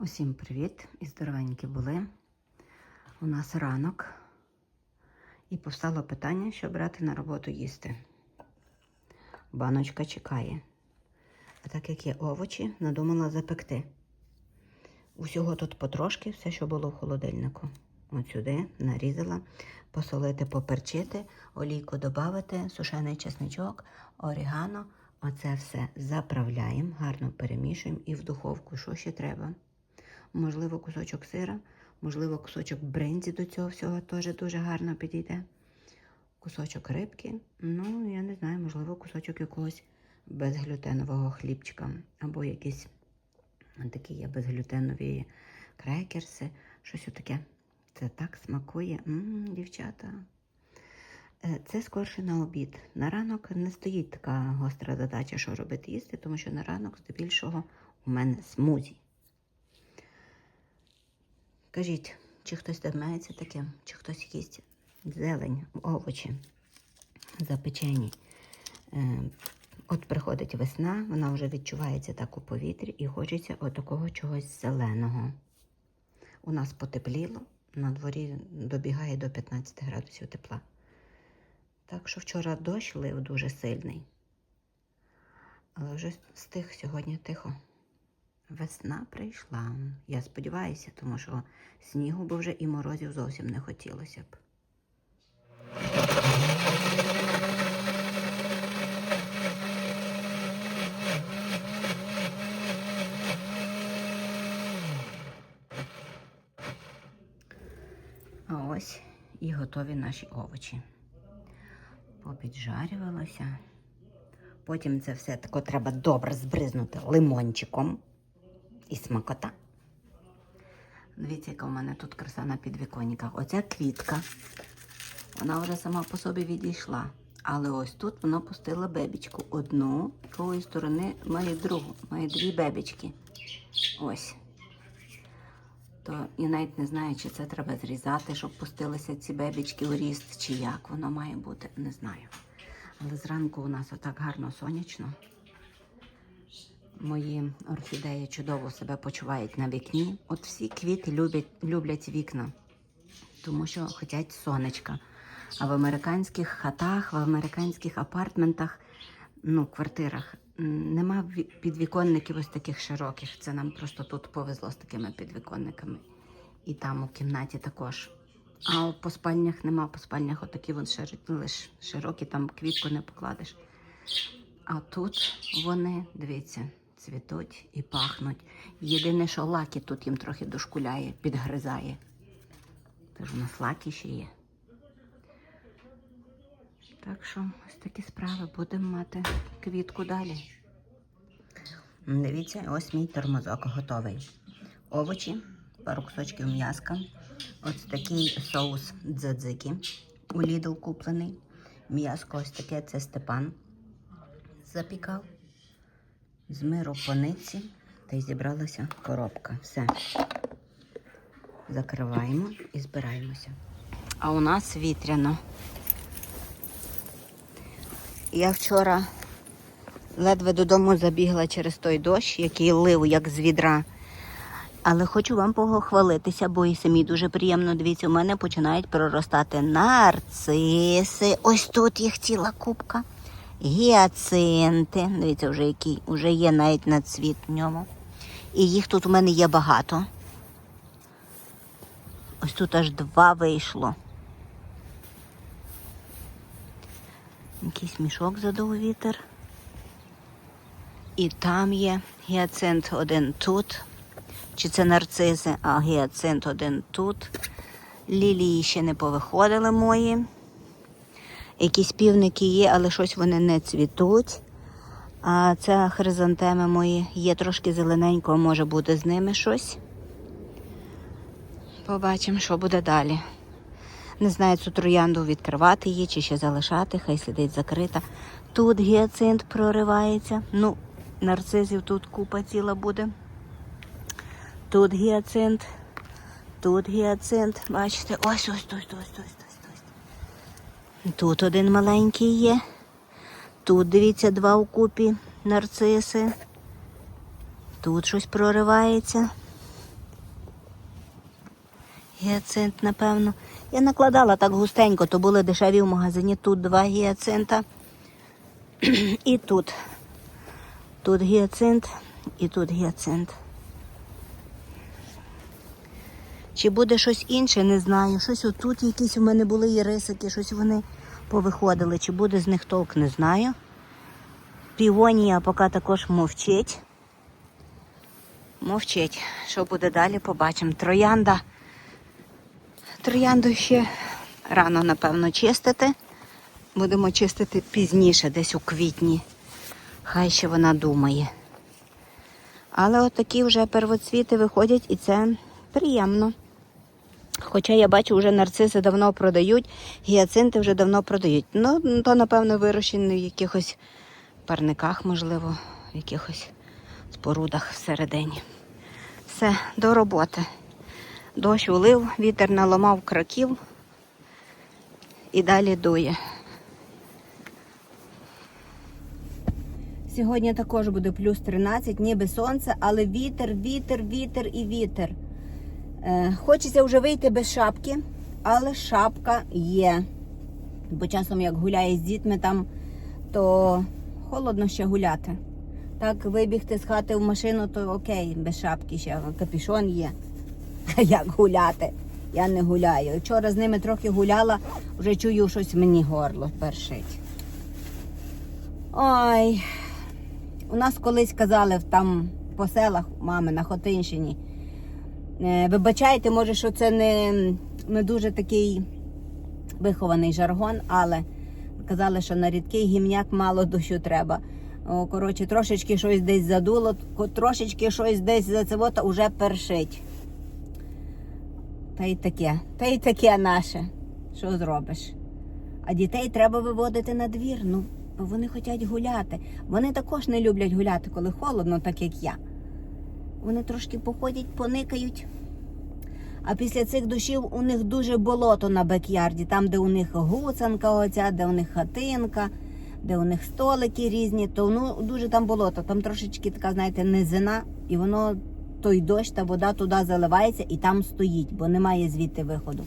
Усім привіт і здоровенькі були. У нас ранок. І повстало питання, що брати на роботу їсти. Баночка чекає. А так як є овочі, надумала запекти. Усього тут потрошки, все, що було в холодильнику. От сюди нарізала, посолити, поперчити, олійку додати, сушений чесничок, орігано. Оце все заправляємо, гарно перемішуємо і в духовку, що ще треба. Можливо, кусочок сира, можливо, кусочок бринзі до цього всього теж дуже гарно підійде. Кусочок рибки, ну, я не знаю, можливо, кусочок якогось безглютенового хлібчика. Або якісь такі є безглютенові крекерси, щось таке. Це так смакує, М, дівчата. Е, Це скорше на обід. На ранок не стоїть така гостра задача, що робити їсти, тому що на ранок здебільшого у мене смузі. Кажіть, чи хтось займається таким, чи хтось їсть зелень, овочі запечені. Е, От приходить весна, вона вже відчувається так у повітрі і хочеться отакого чогось зеленого. У нас потепліло, на дворі добігає до 15 градусів тепла. Так що вчора дощ лив дуже сильний. Але вже стих сьогодні тихо. Весна прийшла. Я сподіваюся, тому що снігу бо вже і морозів зовсім не хотілося б. А ось і готові наші овочі. Попіджарювалося. Потім це все тако треба добре збризнути лимончиком і смакота. Дивіться, яка в мене тут краса на підвіконниках. Оця квітка, вона вже сама по собі відійшла. Але ось тут вона пустила бебічку. Одну, з другої сторони має другу, має дві бебічки. Ось. То я навіть не знаю, чи це треба зрізати, щоб пустилися ці бебічки у ріст, чи як воно має бути, не знаю. Але зранку у нас отак гарно сонячно. Мої орхідеї чудово себе почувають на вікні. От всі квіти люблять, люблять вікна, тому що хочуть сонечка. А в американських хатах, в американських апартментах, ну, квартирах нема підвіконників ось таких широких. Це нам просто тут повезло з такими підвіконниками. І там у кімнаті також. А по спальнях нема, по спальнях отакі вон широкі, лиш широкі, там квітку не покладеш. А тут вони, дивіться, цвітуть і пахнуть. Єдине, що лаки тут їм трохи дошкуляє, підгризає. Тож у нас лаки ще є. Так що ось такі справи будемо мати квітку далі. Дивіться, ось мій тормозок готовий. Овочі, пару кусочків м'яска. Ось такий соус дзадзики у Lidl куплений. М'яско ось таке, це Степан запікав. З миру по та й зібралася коробка. Все. Закриваємо і збираємося. А у нас вітряно. Я вчора ледве додому забігла через той дощ, який лив як з відра. Але хочу вам похвалитися, бо і самі дуже приємно. Дивіться, у мене починають проростати нарциси. Ось тут їх ціла купка. Гіацинти. Дивіться, вже який вже є навіть на цвіт в ньому. І їх тут у мене є багато. Ось тут аж два вийшло. Якийсь мішок задув вітер. І там є гіацинт один тут. Чи це нарцизи, а гіацинт один тут. Лілії ще не повиходили мої. Якісь півники є, але щось вони не цвітуть. А це хризантеми мої є трошки зелененького, може буде з ними щось. Побачимо, що буде далі. Не знаю, цю троянду відкривати її чи ще залишати, хай сидить закрита. Тут гіацинт проривається. Ну, нарцизів тут купа ціла буде. Тут гіацинт, тут гіацинт. Бачите, ось ось ось ось ось. Тут один маленький є. Тут, дивіться, два вкупі нарциси. Тут щось проривається. Гіацинт, напевно. Я накладала так густенько, то були дешеві в магазині. Тут два гіацинта. І тут. Тут гіацинт і тут гіацинт. Чи буде щось інше, не знаю. Щось отут якісь у мене були ірисики, щось вони повиходили. Чи буде з них толк, не знаю. Півонія поки також мовчить. Мовчить. Що буде далі, побачимо. Троянда. Троянду ще рано, напевно, чистити. Будемо чистити пізніше, десь у квітні. Хай ще вона думає. Але от такі вже первоцвіти виходять і це приємно. Хоча я бачу, вже нарциси давно продають, гіацинти вже давно продають. Ну, то, напевно, вирощені в якихось парниках, можливо, в якихось спорудах всередині. Все, до роботи. Дощ улив, вітер наламав краків і далі дує. Сьогодні також буде плюс 13, ніби сонце, але вітер, вітер, вітер і вітер. Е, хочеться вже вийти без шапки, але шапка є. Бо часом, як гуляє з дітьми там, то холодно ще гуляти. Так, вибігти з хати в машину, то окей, без шапки ще капішон є. А як гуляти? Я не гуляю. Вчора з ними трохи гуляла, вже чую щось мені горло першить. Ой, у нас колись казали там по селах мами на Хотинщині. Е, Вибачайте, може, що це не, не дуже такий вихований жаргон, але казали, що на рідкий гімняк мало дощу треба. О, коротше, трошечки щось десь задуло, трошечки щось десь за це от уже першить. Та й таке, та й таке наше. Що зробиш? А дітей треба виводити на двір. Ну, бо вони хочуть гуляти. Вони також не люблять гуляти, коли холодно, так як я. Вони трошки походять, поникають. А після цих дощів у них дуже болото на бекярді, там, де у них гуцанка, оця, де у них хатинка, де у них столики різні, то ну, дуже там болото. Там трошечки така, знаєте, низина, і воно той дощ, та вода туди заливається і там стоїть, бо немає звідти виходу.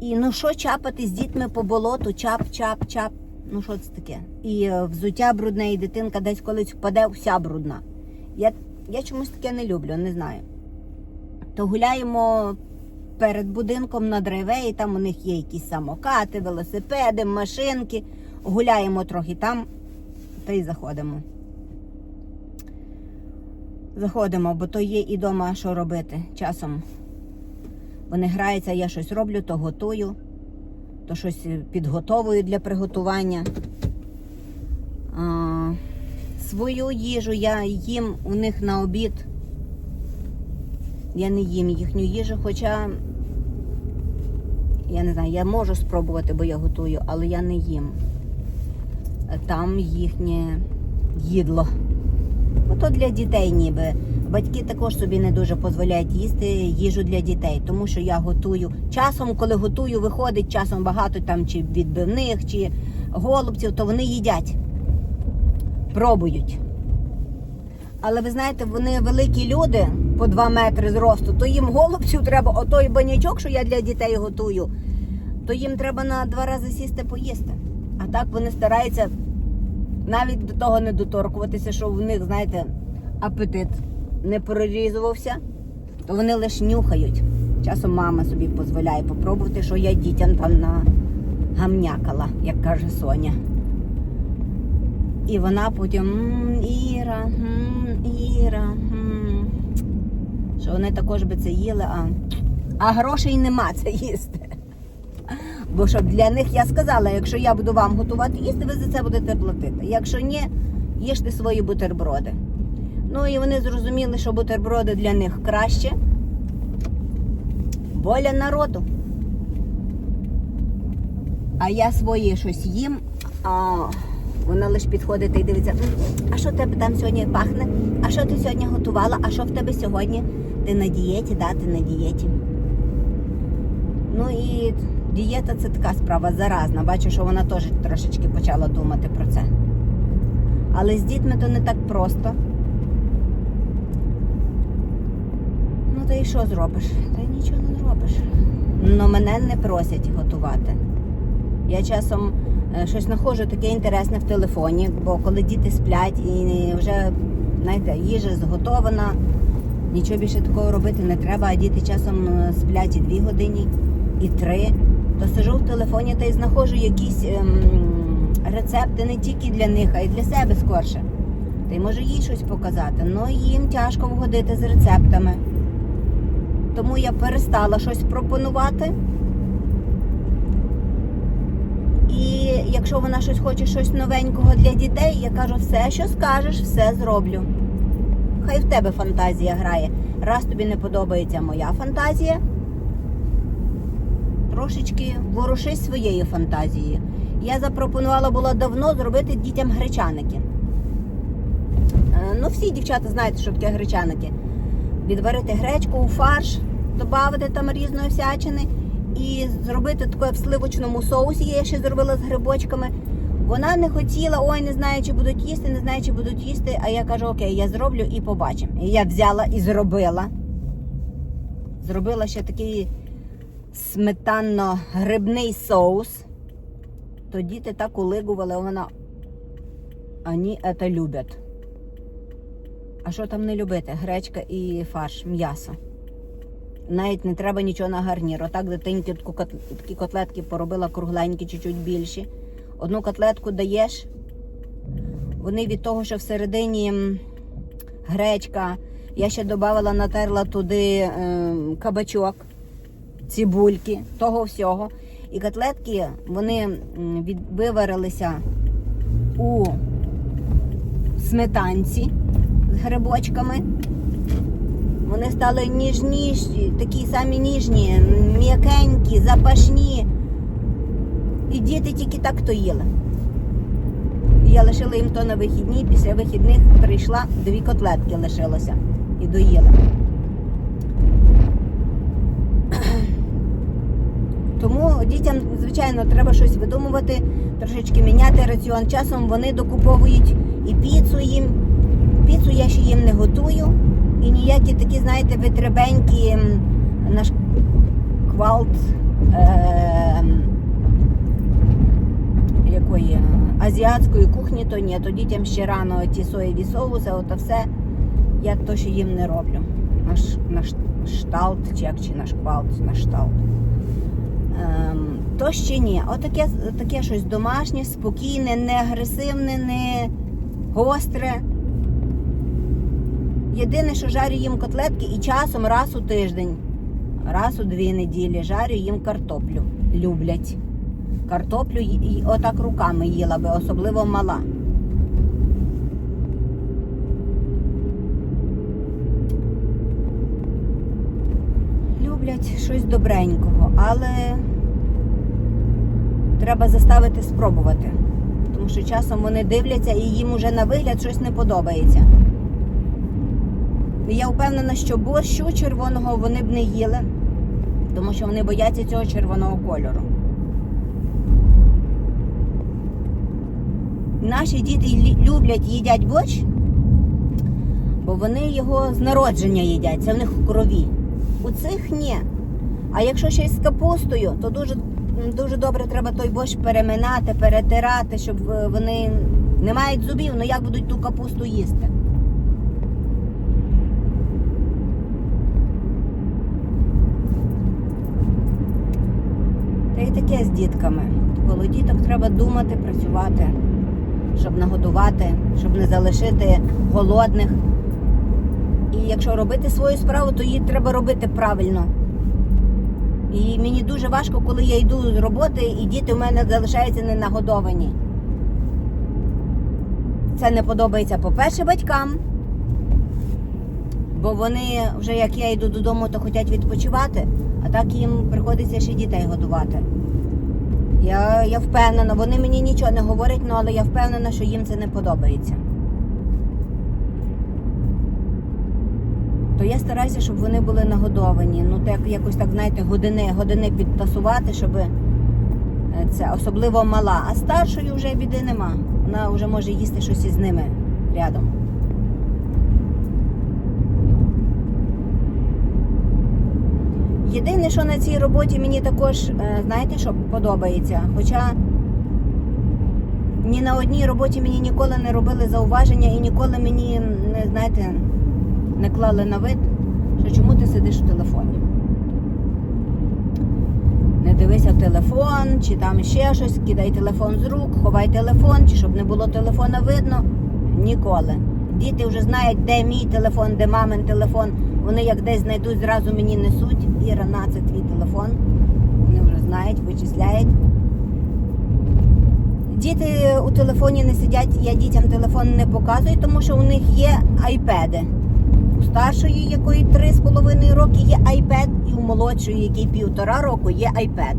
І ну що чапати з дітьми по болоту, чап, чап, чап. Ну що це таке? І е, взуття брудне, і дитинка десь колись впаде, вся брудна. Я, я чомусь таке не люблю, не знаю. То гуляємо перед будинком на драйве, і там у них є якісь самокати, велосипеди, машинки. Гуляємо трохи там та й заходимо. Заходимо, бо то є і дома що робити. Часом вони граються, я щось роблю, то готую, то щось підготовую для приготування. Свою їжу я їм у них на обід. Я не їм їхню їжу, хоча я не знаю, я можу спробувати, бо я готую, але я не їм. Там їхнє їдло. Ото для дітей ніби. Батьки також собі не дуже дозволяють їсти їжу для дітей, тому що я готую. Часом, коли готую, виходить часом багато там чи відбивних, чи голубців, то вони їдять, пробують. Але ви знаєте, вони великі люди по 2 метри зросту, то їм голубців треба, отой банячок, що я для дітей готую, то їм треба на два рази сісти поїсти. А так вони стараються навіть до того не доторкуватися, що в них, знаєте, апетит не прорізувався, то вони лише нюхають. Часом мама собі дозволяє попробувати, що я дітям там нагамнякала, як каже Соня. І вона потім «М, Іра, Іра, м». що вони також би це їли, а, а грошей нема це їсти. Бо щоб для них я сказала, якщо я буду вам готувати їсти, ви за це будете платити. Якщо ні, їжте свої бутерброди. Ну і вони зрозуміли, що бутерброди для них краще. Воля народу. А я своє щось їм, а вона лише підходить і дивиться, а що тебе там сьогодні пахне? А що ти сьогодні готувала? А що в тебе сьогодні? Ти на дієті, да, ти на дієті. Ну і дієта це така справа заразна. Бачу, що вона теж трошечки почала думати про це. Але з дітьми то не так просто. Ну та й що зробиш? Та й нічого не зробиш. Ну мене не просять готувати. Я часом щось знаходжу таке інтересне в телефоні, бо коли діти сплять і вже знаєте, їжа зготована, нічого більше такого робити не треба, а діти часом е, сплять і дві години, і три, то сижу в телефоні та й знаходжу якісь ем, рецепти не тільки для них, а й для себе скорше. Та й може їй щось показати. Ну їм тяжко вгодити з рецептами. Тому я перестала щось пропонувати. І якщо вона щось хоче, щось новенького для дітей, я кажу, все, що скажеш, все зроблю. Хай в тебе фантазія грає. Раз тобі не подобається моя фантазія, трошечки ворушись своєю фантазією. Я запропонувала було давно зробити дітям гречаники. Е, Ну, всі дівчата знають, що таке гречаники. Відварити гречку у фарш, додати там різної всячини і зробити таке в сливочному соусі. Я ще зробила з грибочками. Вона не хотіла, ой, не знаю, чи будуть їсти, не знаю, чи будуть їсти. А я кажу, окей, я зроблю і побачимо. І я взяла і зробила. Зробила ще такий сметанно-грибний соус. То діти так улигували, вона. Вони це люблять. А що там не любити? Гречка і фарш, м'ясо. Навіть не треба нічого на гарнір. Отак дитинки такі котлетки поробила кругленькі, чуть-чуть більші. Одну котлетку даєш. Вони від того, що всередині гречка. Я ще додавала, натерла туди ем, кабачок, цибульки, того всього. І котлетки вони виварилися у сметанці з грибочками. Вони стали ніжніші, такі самі ніжні, м'якенькі, запашні. І діти тільки так то їли. Я лишила їм то на вихідні, після вихідних прийшла, дві котлетки лишилося і доїла. Тому дітям, звичайно, треба щось видумувати, трошечки міняти раціон. Часом вони докуповують і піцу їм. Піцу я ще їм не готую. І ніякі такі, знаєте, витребенькі наш квалт е, якої е, азіатської кухні, то ні, то дітям ще рано ті соєві соуси, ото все. Я то ще їм не роблю. Наш, наш шталт, чи як чи наш квалт, наш шталт. Ем, то ще ні. Отаке таке щось домашнє, спокійне, не агресивне, не гостре. Єдине, що жарю їм котлетки і часом раз у тиждень, раз у дві неділі жарю їм картоплю. Люблять. Картоплю і отак руками їла би, особливо мала. Люблять щось добренького, але треба заставити спробувати. Тому що часом вони дивляться і їм уже на вигляд щось не подобається. Я впевнена, що борщу червоного вони б не їли, тому що вони бояться цього червоного кольору. Наші діти люблять їдять борщ, бо вони його з народження їдять, це в них в крові. У цих ні. А якщо ще й з капустою, то дуже, дуже добре треба той борщ переминати, перетирати, щоб е, вони не мають зубів, ну як будуть ту капусту їсти. Та й таке з дітками. Коло діток треба думати, працювати, щоб нагодувати, щоб не залишити голодних. І якщо робити свою справу, то її треба робити правильно. І мені дуже важко, коли я йду з роботи, і діти в мене залишаються ненагодовані. Це не подобається, по-перше, батькам. Бо вони вже як я йду додому, то хочуть відпочивати, а так їм приходиться ще дітей годувати. Я, я впевнена, вони мені нічого не говорять, ну, але я впевнена, що їм це не подобається. То я стараюся, щоб вони були нагодовані. Ну, так якось так, знаєте, години, години підтасувати, щоб е, це особливо мала. А старшою вже біди нема. Вона вже може їсти щось із ними рядом. Єдине, що на цій роботі мені також, е, знаєте, що подобається. Хоча ні на одній роботі мені ніколи не робили зауваження і ніколи мені, не знаєте, не клали на вид, що чому ти сидиш в телефоні. Не дивися в телефон, чи там ще щось, кидай телефон з рук, ховай телефон, чи щоб не було телефона видно. Ніколи. Діти вже знають, де мій телефон, де мамин телефон. Вони як десь знайдуть, зразу мені несуть. Іра, на це твій телефон. Вони вже знають, вичисляють. Діти у телефоні не сидять, я дітям телефон не показую, тому що у них є айпеди. У старшої, якої 3,5 роки, є iPad, і у молодшої, якій півтора року, є iPad.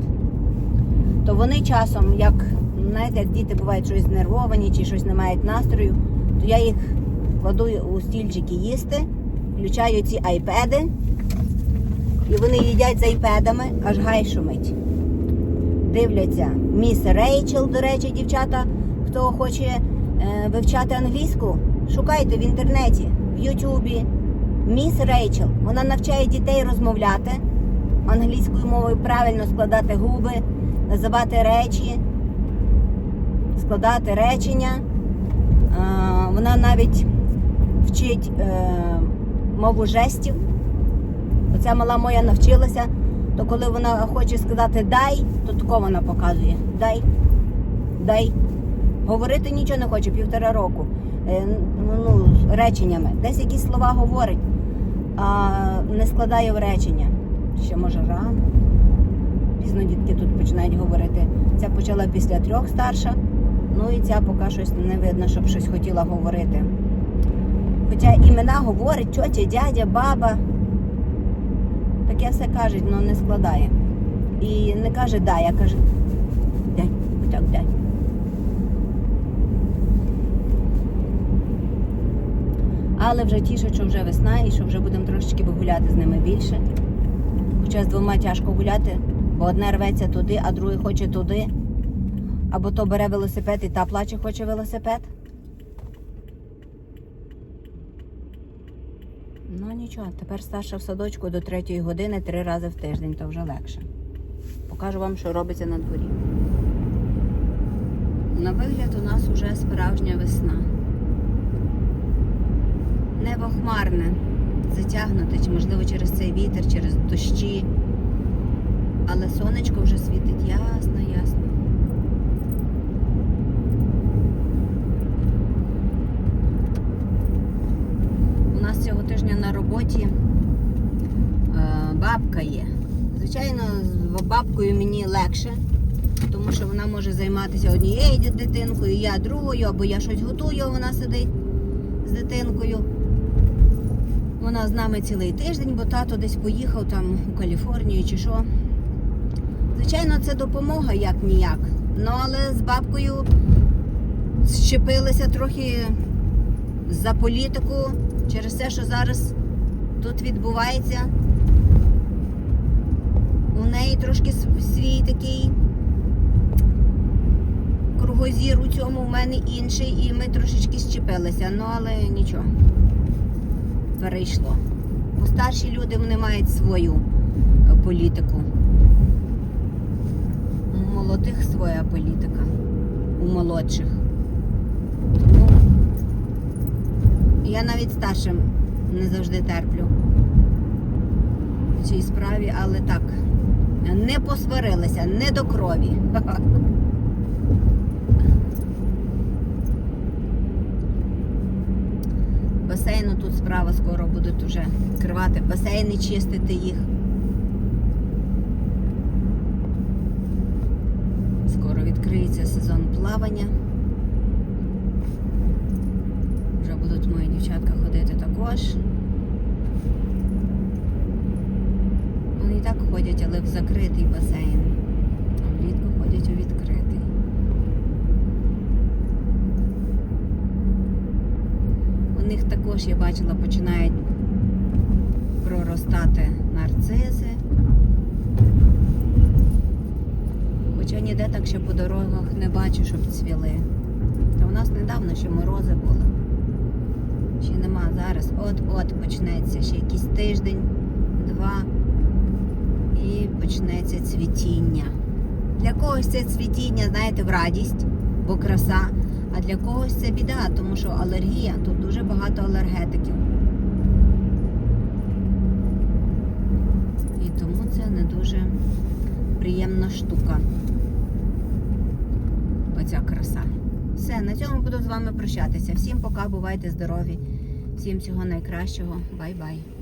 То вони часом, як знаєте, як діти бувають щось знервовані чи щось не мають настрою, то я їх кладу у стільчики їсти, включаю ці айпеди, і вони їдять з айпедами, аж гай шумить. Дивляться міс Рейчел, до речі, дівчата, хто хоче е, вивчати англійську, шукайте в інтернеті, в Ютубі. Міс Рейчел. Вона навчає дітей розмовляти англійською мовою, правильно складати губи, називати речі, складати речення. Е, Вона навіть вчить е, мову жестів. Оця мала моя навчилася, то коли вона хоче сказати дай, то тако вона показує. Дай, дай. Говорити нічого не хоче півтора року. Е, Ну, реченнями. Десь якісь слова говорить, а не складає в речення. Ще може рано. Пізно дітки тут починають говорити. Ця почала після трьох старша, ну і ця поки щось не видно, щоб щось хотіла говорити. Хоча імена говорить, тьотя, дядя, баба. Таке все кажуть, але не складає. І не каже дай, а каже дай, отак дай. Але вже тішить, що вже весна і що вже будемо трошечки гуляти з ними більше. Хоча з двома тяжко гуляти, бо одне рветься туди, а другий хоче туди. Або то бере велосипед і та плаче, хоче велосипед. Ну нічого, тепер старша в садочку до третьої години три рази в тиждень, то вже легше. Покажу вам, що робиться на дворі. На вигляд у нас вже справжня весна. Небо хмарне, затягнуте, чи можливо через цей вітер, через дощі. Але сонечко вже світить ясно, ясно. У нас цього тижня на роботі е, бабка є. Звичайно, з бабкою мені легше, тому що вона може займатися однією дитинкою, я другою, або я щось готую, вона сидить з дитинкою. Вона з нами цілий тиждень, бо тато десь поїхав там у Каліфорнію чи що. Звичайно, це допомога як ніяк. Ну, але з бабкою щепилися трохи за політику через те, що зараз тут відбувається. У неї трошки свій такий кругозір у цьому, у мене інший, і ми трошечки щепилися. Ну, але нічого перейшло. Бо старші люди вони мають свою е, політику. У молодих своя політика, у молодших. Тому я навіть старшим не завжди терплю в цій справі, але так, не посварилися, не до крові. Басейну тут справа скоро будуть уже відкривати басейни, чистити їх. Скоро відкриється сезон плавання. Вже будуть мої дівчатка ходити також. Вони і так ходять, але в закритий басейн. А влітку ходять у відкритий. У них також, я бачила, починають проростати нарцизи. Хоча ніде так ще по дорогах не бачу, щоб цвіли. Та у нас недавно ще морози були. Ще нема зараз. От-от почнеться ще якийсь тиждень, два. Почнеться цвітіння. Для когось це цвітіння, знаєте, в радість, бо краса, а для когось це біда, тому що алергія, тут дуже багато алергетиків. І тому це не дуже приємна штука. Оця краса. Все, на цьому буду з вами прощатися. Всім пока, бувайте здорові. Всім всього найкращого. Бай-бай.